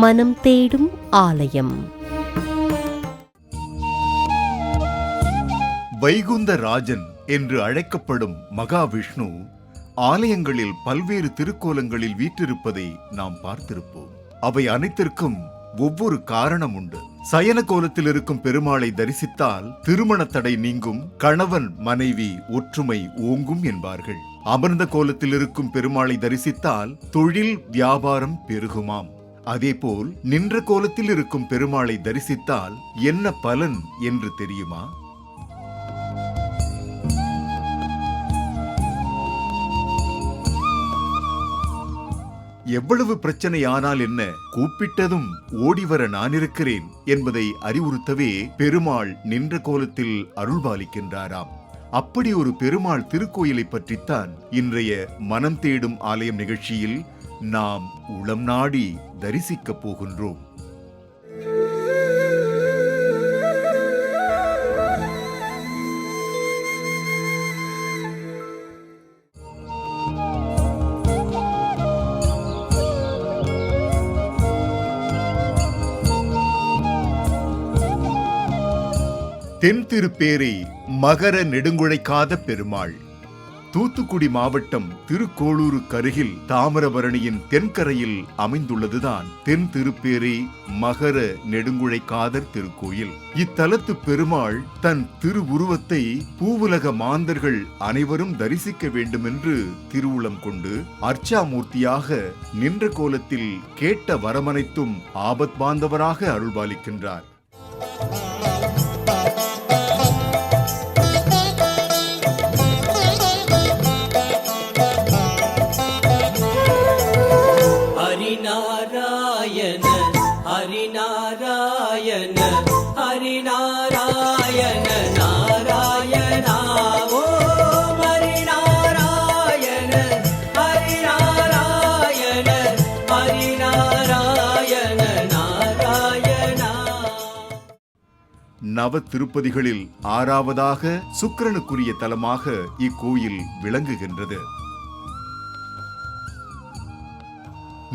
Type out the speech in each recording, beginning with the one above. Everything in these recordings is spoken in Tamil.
மனம் தேடும் ஆலயம். வைகுந்த ராஜன் என்று அழைக்கப்படும் மகாவிஷ்ணு ஆலயங்களில் பல்வேறு திருக்கோலங்களில் வீற்றிருப்பதை நாம் பார்த்திருப்போம். அவை அனைத்திற்கும் ஒவ்வொரு காரணம் உண்டு. சயன கோலத்தில் இருக்கும் பெருமாளை தரிசித்தால் திருமண தடை நீங்கும் கணவன் மனைவி ஒற்றுமை ஓங்கும் என்பார்கள். அமர்ந்த கோலத்தில் இருக்கும் பெருமாளை தரிசித்தால் தொழில் வியாபாரம் பெருகுமாம். அதேபோல் நின்ற கோலத்தில் இருக்கும் பெருமாளை தரிசித்தால் என்ன பலன் என்று தெரியுமா? எவ்வளவு பிரச்சனை ஆனால் என்ன கூப்பிட்டதும் ஓடிவர நான் இருக்கிறேன் என்பதை அறிவுறுத்தவே பெருமாள் நின்ற கோலத்தில் அருள்பாலிக்கின்றாராம். அப்படி ஒரு பெருமாள் திருக்கோயிலை பற்றித்தான் இன்றைய மனம் தேடும் ஆலயம் நிகழ்ச்சியில் நாம் உளம் நாடி தரிசிக்கப் போகின்றோம். தென் திருப்பேரி மகர நெடுங்குழைக்காத பெருமாள். தூத்துக்குடி மாவட்டம் திருக்கோளூருக்கு அருகில் தாமிரபரணியின் தென்கரையில் அமைந்துள்ளதுதான் தென் திருப்பேரி மகர நெடுங்குழைக்காதர் திருக்கோயில். இத்தலத்து பெருமாள் தன் திருவுருவத்தை பூவுலக மாந்தர்கள் அனைவரும் தரிசிக்க வேண்டுமென்று திருவுளம் கொண்டு அர்ச்சாமூர்த்தியாக நின்ற கோலத்தில் கேட்ட வரமனைத்தும் ஆபத் பாந்தவராக அருள்பாலிக்கின்றார். ஹரிநாராயண ஹரிநாராயண ஹரிநாராயண நாராயணாவோ ஹரிநாராயண ஹரிநாராயண ஹரிநாராயண நாராயணா நவ திருப்பதிகளில் ஆறாவதாக சுக்கிரனுக்குரிய தலமாக இக்கோயில் விளங்குகின்றது.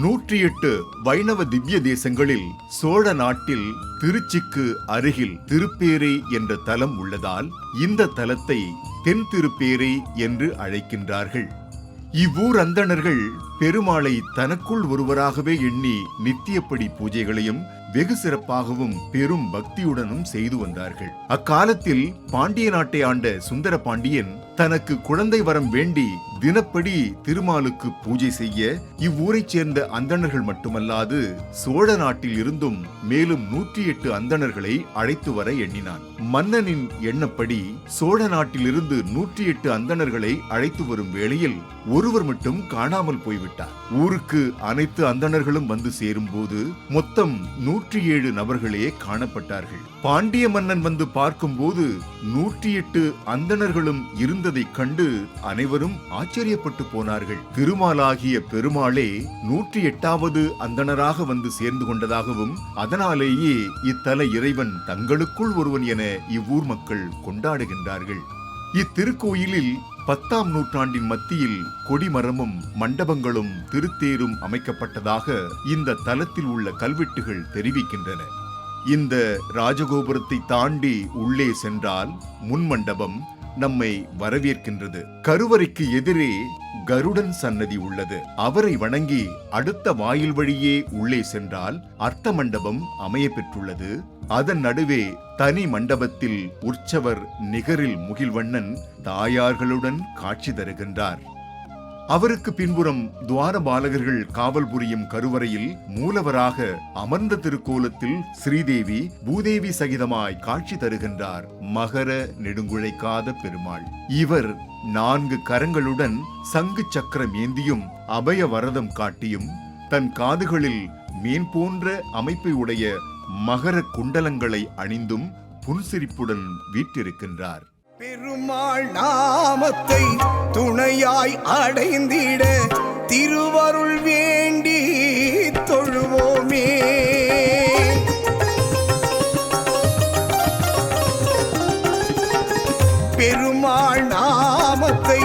நூற்றி எட்டு வைணவ திவ்ய தேசங்களில் சோழ நாட்டில் திருச்சிக்கு அருகில் திருப்பேரை என்ற தலம் உள்ளதால் இந்த தலத்தை தென் திருப்பேரை என்று அழைக்கின்றார்கள். இவ்வூர் அந்தணர்கள் பெருமாளை தனக்குள் ஒருவராகவே எண்ணி நித்தியப்படி பூஜைகளையும் வெகு சிறப்பாகவும் பெரும் பக்தியுடனும் செய்து வந்தார்கள். அக்காலத்தில் பாண்டிய நாட்டை ஆண்ட சுந்தர பாண்டியன் தனக்கு குழந்தை வரம் வேண்டி தினப்படி திருமாலுக்கு பூஜை செய்ய இவ்வூரைச் சேர்ந்த அந்தணர்கள் மட்டுமல்லாது சோழ நாட்டில் இருந்தும் மேலும் நூற்றி எட்டு அந்தணர்களை அழைத்து வர எண்ணினான். மன்னனின் எண்ணப்படி சோழ நாட்டிலிருந்து நூற்றி எட்டு அந்தணர்களை அழைத்து வரும் வேளையில் ஒருவர் மட்டும் காணாமல் போய்விட்டார். ஊருக்கு அனைத்து அந்தணர்களும் வந்து சேரும்போது மொத்தம் நூற்றி ஏழு நபர்களே காணப்பட்டார்கள். பாண்டிய மன்னன் வந்து பார்க்கும்போது நூற்றி எட்டு அந்தணர்களும் இருந்ததைக் கண்டு அனைவரும் ஆச்சரியப்பட்டு போனார்கள். திருமாலாகிய பெருமாளே நூற்றி எட்டாவது அந்தணராக வந்து சேர்ந்து கொண்டதாகவும் அதனாலேயே இத்தல இறைவன் தங்களுக்குள் ஒருவன் என இவ்வூர் மக்கள் கொண்டாடுகின்றார்கள். இத்திருக்கோயிலில் பத்தாம் நூற்றாண்டின் மத்தியில் கொடிமரமும் மண்டபங்களும் திருத்தேரும் அமைக்கப்பட்டதாக இந்த தலத்தில் உள்ள கல்வெட்டுகள் தெரிவிக்கின்றன. இந்த ராஜகோபுரத்தை தாண்டி உள்ளே சென்றால் முன்மண்டபம் நம்மை வரவேற்கின்றது. கருவறைக்கு எதிரே கருடன் சன்னதி உள்ளது. அவரை வணங்கி அடுத்த வாயில் வழியே உள்ளே சென்றால் அர்த்த மண்டபம் அமைய பெற்றுள்ளது அதன் நடுவே தனி மண்டபத்தில் உற்சவர் நிகரில் முகில்வண்ணன் தாயார்களுடன் காட்சி தருகின்றார். அவருக்கு பின்புறம் துவாரபாலகர்கள் காவல் புரியும் கருவறையில் மூலவராக அமர்ந்த திருக்கோலத்தில் ஸ்ரீதேவி பூதேவி சகிதமாய் காட்சி தருகின்றார். மகர நெடுங்குழைக்காத பெருமாள். இவர் நான்கு கரங்களுடன் சங்கு சக்கரம் ஏந்தியும் அபய வரதம் காட்டியும் தன் காதுகளில் மீன் போன்ற அமைப்பை உடைய மகர குண்டலங்களை அணிந்தும் புன்சிரிப்புடன் வீற்றிருக்கின்றார். பெருமாள் நாமத்தை துணையாய் அடைந்திட திருவருள் வேண்டி தொழுவோமே. பெருமாள் நாமத்தை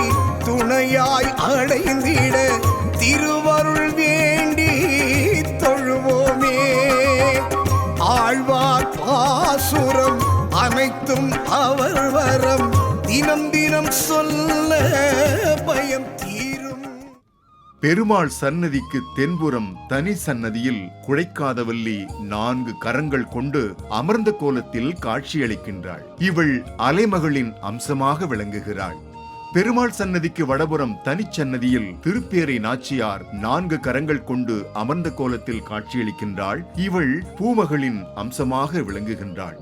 துணையாய் அடைந்திட அவர் வரம் தினம் தினம் சொல்ல பயம் தீரும். பெருமாள் சன்னதிக்கு தென்புறம் தனி சன்னதியில் குழைக்காதவல்லி நான்கு கரங்கள் கொண்டு அமர்ந்த கோலத்தில் காட்சியளிக்கின்றாள். இவள் அலைமகளின் அம்சமாக விளங்குகிறாள். பெருமாள் சன்னதிக்கு வடபுறம் தனிச்சன்னதியில் திருப்பேரை நாச்சியார் நான்கு கரங்கள் கொண்டு அமர்ந்த கோலத்தில் காட்சியளிக்கின்றாள். இவள் பூமகளின் அம்சமாக விளங்குகின்றாள்.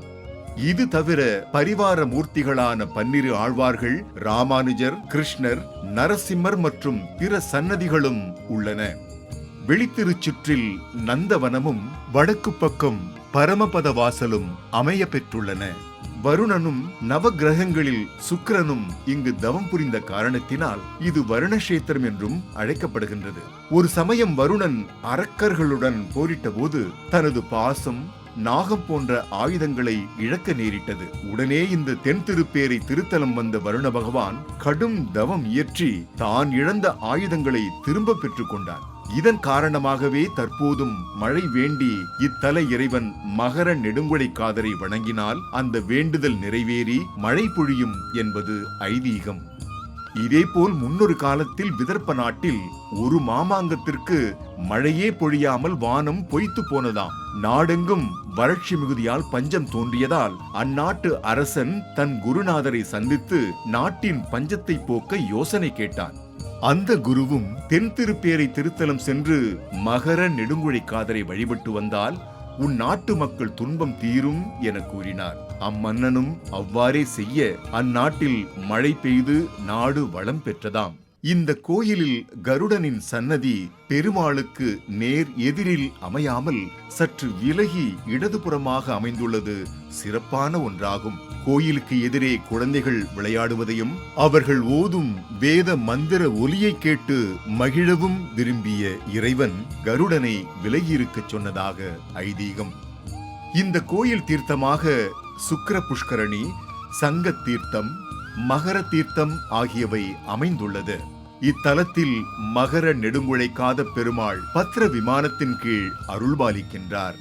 இது தவிர பரிவார மூர்த்திகளான பன்னிரு ஆழ்வார்கள் ராமானுஜர் கிருஷ்ணர் நரசிம்மர் மற்றும் பிற சன்னதிகளும் உள்ளன. வெளித்திருச்சுற்றில் நந்தவனமும் வடக்கு பக்கம் பரமபத வாசலும் அமைய பெற்றுள்ளன. வருணனும் நவகிரகங்களில் சுக்கிரனும் இங்கு தவம் புரிந்த காரணத்தினால் இது வருணக்ஷேத்திரம் என்றும் அழைக்கப்படுகின்றது. ஒரு சமயம் வருணன் அரக்கர்களுடன் போரிட்ட போது தனது பாசம் நாகம் போன்ற ஆயுதங்களை இழக்க நேரிட்டது. உடனே இந்த தென் திருப்பேரை திருத்தலம் வந்த வருண பகவான் கடும் தவம் இயற்றி தான் இழந்த ஆயுதங்களை திரும்ப பெற்றுக் கொண்டான் இதன் காரணமாகவே தற்போதும் மழை வேண்டி இத்தல இறைவன் மகர நெடுங்குடை காதரை வணங்கினால் அந்த வேண்டுதல் நிறைவேறி மழை பொழியும் என்பது ஐதீகம். இதேபோல் முன்னொரு காலத்தில் விதர்ப்ப நாட்டில் ஒரு மாமாங்கத்திற்கு மழையே பொழியாமல் வானம் பொய்த்து போனதாம். நாடெங்கும் வறட்சி மிகுதியால் பஞ்சம் தோன்றியதால் அந்நாட்டு அரசன் தன் குருநாதரை சந்தித்து நாட்டின் பஞ்சத்தை போக்க யோசனை கேட்டான். அந்த குருவும் தென் திருப்பேரை திருத்தலம் சென்று மகர நெடுங்குழை காதரை வழிபட்டு வந்தால் உன் நாட்டு மக்கள் துன்பம் தீரும் என கூறினார். அம்மன்னனும் அவ்வாறே செய்ய அந்நாட்டில் மழை பெய்து நாடு வளம் பெற்றதாம். இந்த கோயிலில் கருடனின் சன்னதி பெருமாளுக்கு நேர் எதிரில் அமையாமல் சற்று விலகி இடதுபுறமாக அமைந்துள்ளது சிறப்பான ஒன்றாகும். கோயிலுக்கு எதிரே குழந்தைகள் விளையாடுவதையும் அவர்கள் ஓதும் வேத மந்திர ஒலியை கேட்டு மகிழவும் விரும்பிய இறைவன் கருடனை விலகியிருக்கச் சொன்னதாக ஐதீகம். இந்த கோயில் தீர்த்தமாக சுக்கிர புஷ்கரணி சங்க தீர்த்தம் மகர தீர்த்தம் ஆகியவை அமைந்துள்ளது. இத்தலத்தில் மகர நெடுங்குழைக்காத பெருமாள் பத்ர விமானத்தின் கீழ் அருள்பாலிக்கின்றார்.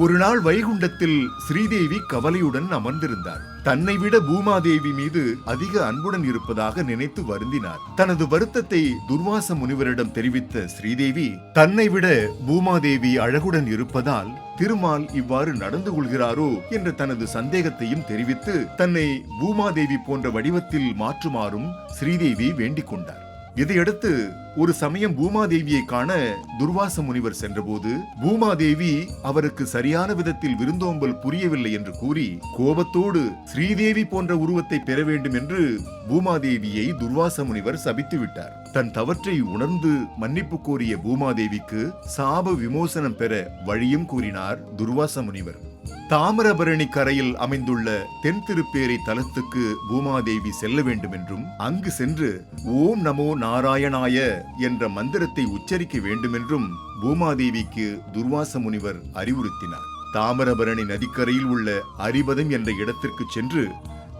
ஒரு நாள் வைகுண்டத்தில் ஸ்ரீதேவி கவலையுடன் அமர்ந்திருந்தாள். தன்னை விட பூமாதேவி மீது அதிக அன்புடன் இருப்பதாக நினைத்து வருந்தினார். தனது வருத்தத்தை துர்வாச முனிவரிடம் தெரிவித்த ஸ்ரீதேவி தன்னை விட பூமாதேவி அழகுடன் இருப்பதால் திருமால் இவ்வாறு நடந்து கொள்கிறாரோ? என்ற தனது சந்தேகத்தையும் தெரிவித்து தன்னை பூமாதேவி போன்ற வடிவத்தில் மாற்றுமாறும் ஸ்ரீதேவி வேண்டிக் கொண்டார் இதையடுத்து ஒரு சமயம் பூமாதேவியை காண துர்வாச முனிவர் சென்றபோது பூமாதேவி அவருக்கு சரியான விதத்தில் விருந்தோம்பல் புரியவில்லை என்று கூறி கோபத்தோடு ஸ்ரீதேவி போன்ற உருவத்தை பெற வேண்டும் என்று பூமாதேவியை துர்வாச முனிவர் சபித்து விட்டார். தன் தவற்றை உணர்ந்து மன்னிப்பு கோரிய பூமாதேவிக்கு சாப விமோசனம் பெற வழியும் கூறினார் துர்வாச முனிவர். தாமிரபரணி கரையில் அமைந்துள்ள தென் திருப்பேரி தலத்துக்கு பூமாதேவி செல்ல வேண்டும் என்றும் அங்கு சென்று ஓம் நமோ நாராயணாய என்ற மந்திரத்தை உச்சரிக்க வேண்டுமென்றும் பூமாதேவிக்கு துர்வாச முனிவர் அறிவுறுத்தினார். தாமிரபரணி நதிக்கரையில் உள்ள அரிபதம் என்ற இடத்திற்கு சென்று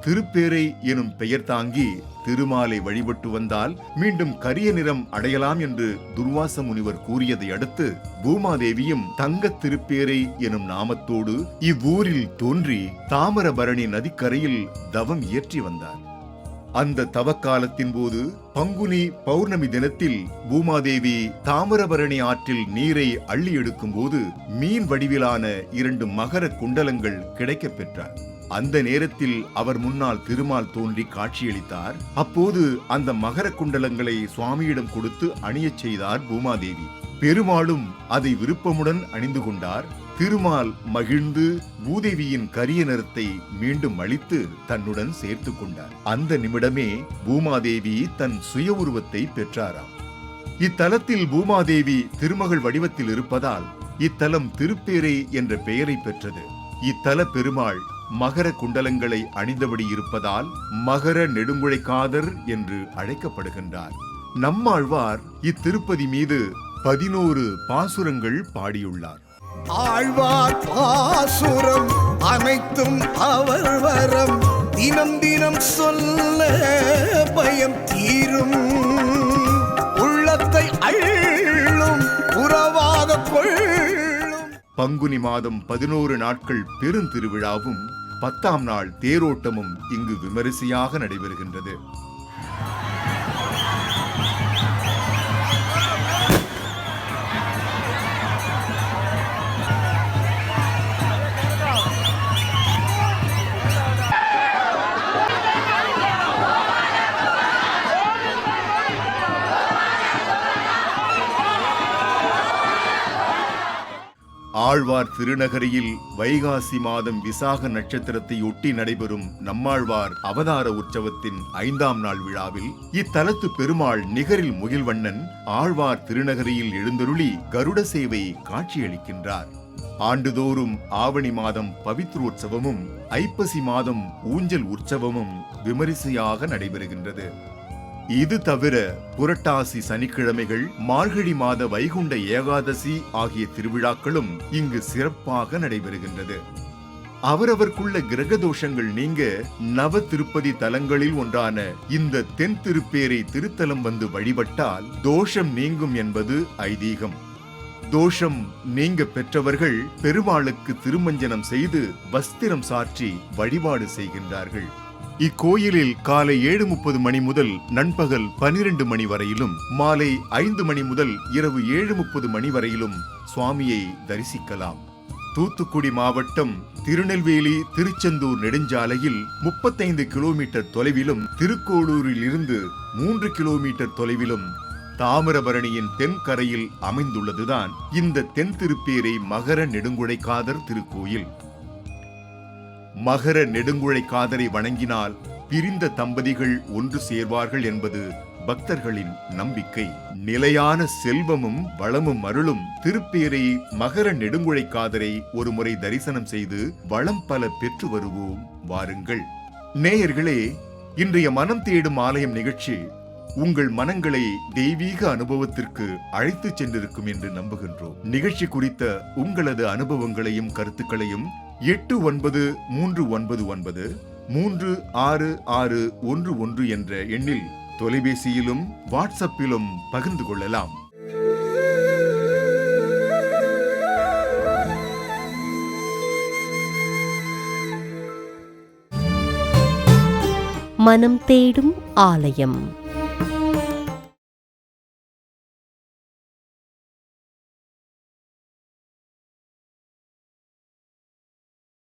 திருப்பேரை எனும் பெயர் தாங்கி திருமாலை வழிபட்டு வந்தால் மீண்டும் கரிய நிறம் அடையலாம் என்று துர்வாச முனிவர் கூறியதை அடுத்து பூமாதேவியும் தங்க திருப்பேரை எனும் நாமத்தோடு இவ்வூரில் தோன்றி தாமிரபரணி நதிக்கரையில் தவம் இயற்றி வந்தார். அந்த தவக்காலத்தின் போது பங்குனி பௌர்ணமி தினத்தில் பூமாதேவி தாமிரபரணி ஆற்றில் நீரை அள்ளி எடுக்கும் போது மீன் வடிவிலான இரண்டு மகர குண்டலங்கள் கிடைக்கப் பெற்றார். அந்த நேரத்தில் அவர் முன்னால் திருமால் தோன்றி காட்சியளித்தார். அப்போது அந்த மகர குண்டலங்களை சுவாமியிடம் கொடுத்து அணியச் செய்தார் பூமாதேவி. பெருமாளும் அதை விருப்பமுடன் அணிந்து கொண்டார். திருமால் மகிழ்ந்து பூதேவியின் கரிய நிறத்தை மீண்டும் அளித்து தன்னுடன் சேர்த்து கொண்டார். அந்த நிமிடமே பூமாதேவி தன் சுய உருவத்தை பெற்றாராம். இத்தலத்தில் பூமாதேவி திருமகள் வடிவத்தில் இருப்பதால் இத்தலம் திருப்பேரை என்ற பெயரை பெற்றது. இத்தல பெருமாள் மகர குண்டலங்களை அணிந்தபடி இருப்பதால் மகர நெடுங்குழைக்காதர் என்று அழைக்கப்படுகின்றார். நம்மாழ்வார் இத்திருப்பதி மீது பதினோரு பாசுரங்கள் பாடியுள்ளார். ஆழ்வார் பாசுரம் அனைத்தும் அவர் வரம். தினம் தினம் சொல்ல பயம் தீரும். உள்ளத்தை அள்ளும் உறவாக கொள்ளும். பங்குனி மாதம் பதினோரு நாட்கள் பெருந்திருவிழாவும் பத்தாம் நாள் தேரோட்டமும் இங்கு விமரிசையாக நடைபெறுகின்றது. ஆழ்வார் திருநகரியில் வைகாசி மாதம் விசாக நட்சத்திரத்தை ஒட்டி நடைபெறும் நம்மாழ்வார் அவதார உற்சவத்தின் ஐந்தாம் நாள் விழாவில் இத்தலத்து பெருமாள் நிகரில் முகில்வண்ணன் ஆழ்வார் திருநகரியில் எழுந்தருளி கருட சேவை காட்சியளிக்கின்றார். ஆண்டுதோறும் ஆவணி மாதம் பவித்ரோற்சவமும் ஐப்பசி மாதம் ஊஞ்சல் உற்சவமும் விமரிசையாக நடைபெறுகின்றது. இது தவிர புரட்டாசி சனிக்கிழமைகள் மார்கழி மாத வைகுண்ட ஏகாதசி ஆகிய திருவிழாக்களும் இங்கு சிறப்பாக நடைபெறுகின்றது. அவரவர்க்குள்ள கிரக தோஷங்கள் நீங்க நவ திருப்பதி தலங்களில் ஒன்றான இந்த தென் திருப்பேரை திருத்தலம் வந்து வழிபட்டால் தோஷம் நீங்கும் என்பது ஐதீகம். தோஷம் நீங்க பெற்றவர்கள் பெருமாளுக்கு திருமஞ்சனம் செய்து வஸ்திரம் சாற்றி வழிபாடு செய்கின்றார்கள். இக்கோயிலில் காலை ஏழு முப்பது மணி முதல் நண்பகல் பனிரெண்டு மணி வரையிலும் மாலை ஐந்து மணி முதல் இரவு ஏழு முப்பது மணி வரையிலும் சுவாமியை தரிசிக்கலாம். தூத்துக்குடி மாவட்டம் திருநெல்வேலி திருச்செந்தூர் நெடுஞ்சாலையில் முப்பத்தைந்து கிலோமீட்டர் தொலைவிலும் திருக்கோளூரில் இருந்து மூன்று கிலோமீட்டர் தொலைவிலும் தாமிரபரணியின் தென்கரையில் அமைந்துள்ளதுதான் இந்த தென் திருப்பேரை மகர நெடுங்குடைக்காதர் திருக்கோயில். மகர நெடுங்குழை காதரை வணங்கினால் பிரிந்த தம்பதிகள் ஒன்று சேர்வார்கள் என்பது பக்தர்களின் நம்பிக்கை. நிலையான செல்வமும் வளமும் அருளும் திருப்பேரை மகர நெடுங்குழை காதரை ஒரு முறை தரிசனம் செய்து வளம் பல பெற்று வருவோம் வாருங்கள். நேயர்களே இன்றைய மனம் தேடும் ஆலயம் நிகழ்ச்சி உங்கள் மனங்களை தெய்வீக அனுபவத்திற்கு அழைத்துச் சென்றிருக்கும் என்று நம்புகின்றோம். நிகழ்ச்சி குறித்த உங்களது அனுபவங்களையும் கருத்துக்களையும் எட்டு ஒன்பது மூன்று ஒன்பது ஒன்பது மூன்று ஆறு ஆறு ஒன்று ஒன்று என்ற எண்ணில் தொலைபேசியிலும் வாட்ஸ்அப்பிலும் பகிர்ந்து கொள்ளலாம். மனம் தேடும் ஆலயம்.